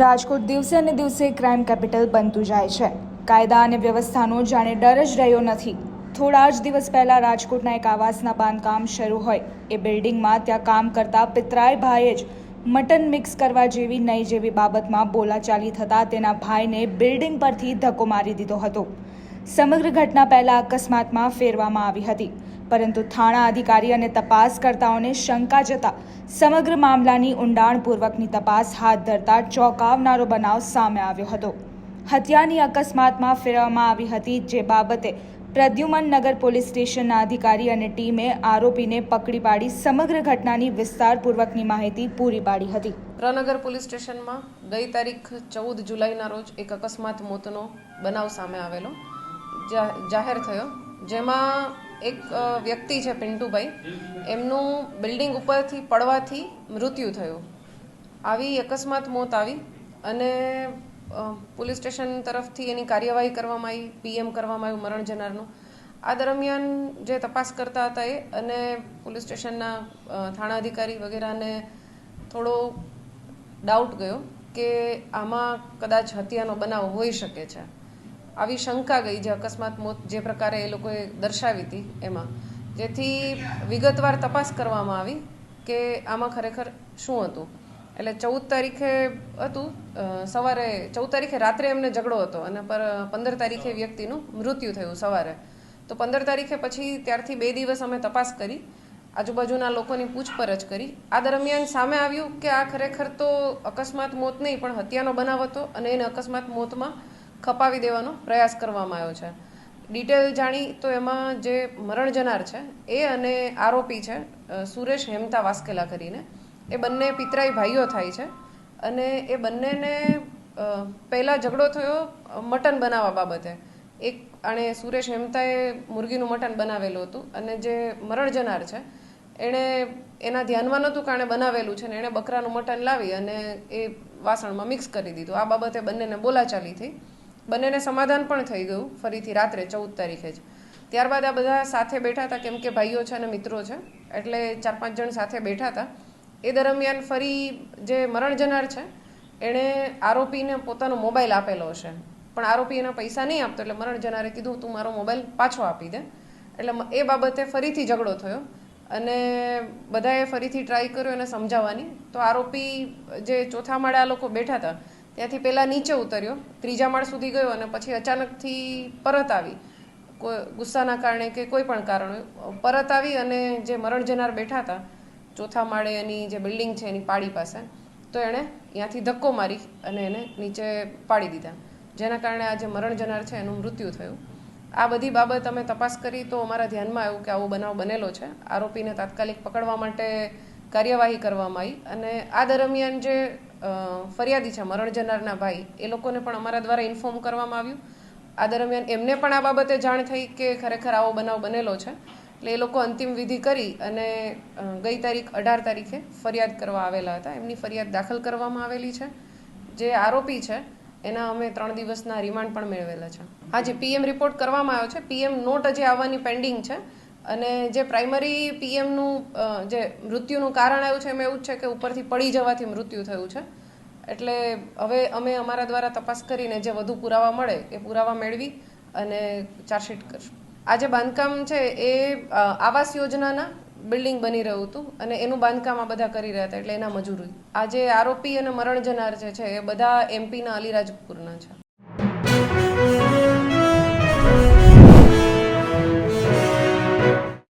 રાજકોટ દિવસે ને દિવસે ક્રાઇમ કેપિટલ બનતું જાય છે. કાયદા અને વ્યવસ્થાનો જાણે ડર જ રહ્યો નથી. થોડા જ દિવસ પહેલાં રાજકોટના એક આવાસના બાંધકામ શરૂ હોય. એ બિલ્ડિંગમાં ત્યાં કામ કરતા પિતરાય ભાઈએ જ મટન મિક્સ કરવા જેવી નહીં જેવી બાબતમાં બોલાચાલી થતાં તેના ભાઈને બિલ્ડિંગ પરથી ધક્કો મારી દીધો હતો. સમગ્ર ઘટના પહેલાં અકસ્માતમાં ફેરવામાં આવી હતી. પરંતુ થાણા અધિકારી અને તપાસકર્તાઓને શંકા જતા સમગ્ર મામલાની ઊંડાણપૂર્વકની તપાસ હાથ ધરતા ચોંકાવનારો બનાવ સામે આવ્યો હતો. હત્યાની અકસ્માતમાં ફેરવવામાં આવી હતી જે બાબતે પ્રદ્યુમન નગર પોલીસ સ્ટેશનના અધિકારી અને ટીમે આરોપીને પકડી પાડી સમગ્ર ઘટનાની વિસ્તારપૂર્વકની માહિતી પૂરી પાડી હતી. પ્રનગર પોલીસ સ્ટેશનમાં ગઈ તારીખ ચૌદ જુલાઈના રોજ એક અકસ્માત મોતનો બનાવ સામે આવેલો જાહેર થયો. જેમાં એક વ્યક્તિ છે પિન્ટુભાઈ. એમનું બિલ્ડિંગ ઉપરથી પડવાથી મૃત્યુ થયું. આવી અકસ્માત મોત આવી અને પોલીસ સ્ટેશન તરફથી એની કાર્યવાહી કરવામાં આવી, પીએમ કરવામાં આવ્યું મરણ જનારનું. આ દરમિયાન જે તપાસ કરતા હતા એ અને પોલીસ સ્ટેશનના થાણા અધિકારી વગેરેને થોડો ડાઉટ ગયો કે આમાં કદાચ હત્યાનો બનાવ હોઈ શકે છે. આવી શંકા ગઈ જે અકસ્માત મોત જે પ્રકારે એ લોકોએ દર્શાવી હતી એમાં. જેથી વિગતવાર તપાસ કરવામાં આવી કે આમાં ખરેખર શું હતું. એટલે ચૌદ તારીખે હતું સવારે, ચૌદ તારીખે રાત્રે એમને ઝઘડો હતો અને પર, પંદર તારીખે વ્યક્તિનું મૃત્યુ થયું સવારે. તો પંદર તારીખે પછી ત્યારથી બે દિવસ અમે તપાસ કરી, આજુબાજુના લોકોની પૂછપરછ કરી. આ દરમિયાન સામે આવ્યું કે આ ખરેખર તો અકસ્માત મોત નહીં, પણ હત્યાનો બનાવ હતો અને એને અકસ્માત મોતમાં ખપાવી દેવાનો પ્રયાસ કરવામાં આવ્યો છે. ડિટેલ જાણી તો એમાં જે મરણ જનાર છે, એ અને આરોપી છે સુરેશ હેમતા વાસ્કેલા કરીને, એ બંને પિતરાઈ ભાઈઓ થાય છે અને એ બંનેને પહેલાં ઝઘડો થયો મટન બનાવવા બાબતે. એક આણે સુરેશ હેમતાએ મુરગીનું મટન બનાવેલું હતું અને જે મરણ જનાર છે, એણે એના ધ્યાનમાં નહોતું કારણે બનાવેલું છે ને એણે બકરાનું મટન લાવી અને એ વાસણમાં મિક્સ કરી દીધું. આ બાબતે બંનેને બોલાચાલી થઈ બંનેને સમાધાન પણ થઈ ગયું, ફરીથી રાત્રે ચૌદ તારીખે જ. ત્યારબાદ આ બધા સાથે બેઠા હતા, કેમ કે ભાઈઓ છે અને મિત્રો છે, એટલે ચાર પાંચ જણ સાથે બેઠા હતા. એ દરમિયાન ફરી જે મરણ જનાર છે, એણે આરોપીને પોતાનો મોબાઈલ આપેલો હશે. પણ આરોપી એના પૈસા નહીં આપતો, એટલે મરણ જનારે કીધું, તું મારો મોબાઈલ પાછો આપી દે. એટલે એ બાબતે ફરીથી ઝઘડો થયો અને બધાએ ફરીથી ટ્રાય કર્યો એને સમજાવવાની. તો આરોપી જે ચોથા માળે આ લોકો બેઠા હતા ત્યાંથી પહેલાં નીચે ઉતર્યો, ત્રીજા માળ સુધી ગયો અને પછી અચાનકથી પરત આવી. ગુસ્સાના કારણે કે કોઈ પણ કારણે પરત આવી અને જે મરણ જનાર બેઠા હતા, ચોથા માળે એની જે બિલ્ડિંગ છે એની પાડી પાસે, તો એણે ત્યાંથી ધક્કો મારી અને એને નીચે પાડી દીધા. જેના કારણે આ જે મરણ જનાર છે એનું મૃત્યુ થયું. આ બધી બાબત અમે તપાસ કરી તો અમારા ધ્યાનમાં આવ્યું કે આવો બનાવ બનેલો છે. આરોપીને તાત્કાલિક પકડવા માટે કાર્યવાહી કરવામાં આવી અને આ દરમિયાન જે ફરિયાદી છે, મરણ જનારના ભાઈ. એ લોકોને પણ અમારા દ્વારા ઇન્ફોર્મ કરવામાં આવ્યું. આ દરમિયાન એમને પણ આ બાબતે જાણ થઈ કે ખરેખર આવો બનાવ બનેલો છે. એટલે એ લોકો અંતિમ વિધિ કરી અને ગઈ તારીખ અઢાર તારીખે ફરિયાદ કરવા આવેલા હતા. એમની ફરિયાદ દાખલ કરવામાં આવેલી છે. જે આરોપી છે, એના અમે ત્રણ દિવસના રિમાન્ડ પણ મેળવેલા છે. હાજી પીએમ રિપોર્ટ કરવામાં આવ્યો છે. પીએમ નોટ હજી આવવાની પેન્ડિંગ છે. અને જે પ્રાઇમરી પીએમનું જે મૃત્યુનું કારણ આવ્યું છે એમાં એવું છે કે ઉપરથી પડી જવાથી મૃત્યુ થયું છે. એટલે હવે અમે અમારા દ્વારા તપાસ કરીને જે વધુ પુરાવા મળે એ પુરાવા મેળવી અને ચાર્જશીટ કરશું. આ જે બાંધકામ છે એ આવાસ યોજનાના બિલ્ડિંગ બની રહ્યું હતું અને એનું બાંધકામ આ બધા કરી રહ્યા હતા એટલે એના મજૂરી આ જે આરોપી અને મરણ જનાર જે છે એ બધા એમપીના અલીરાજપુરના છે.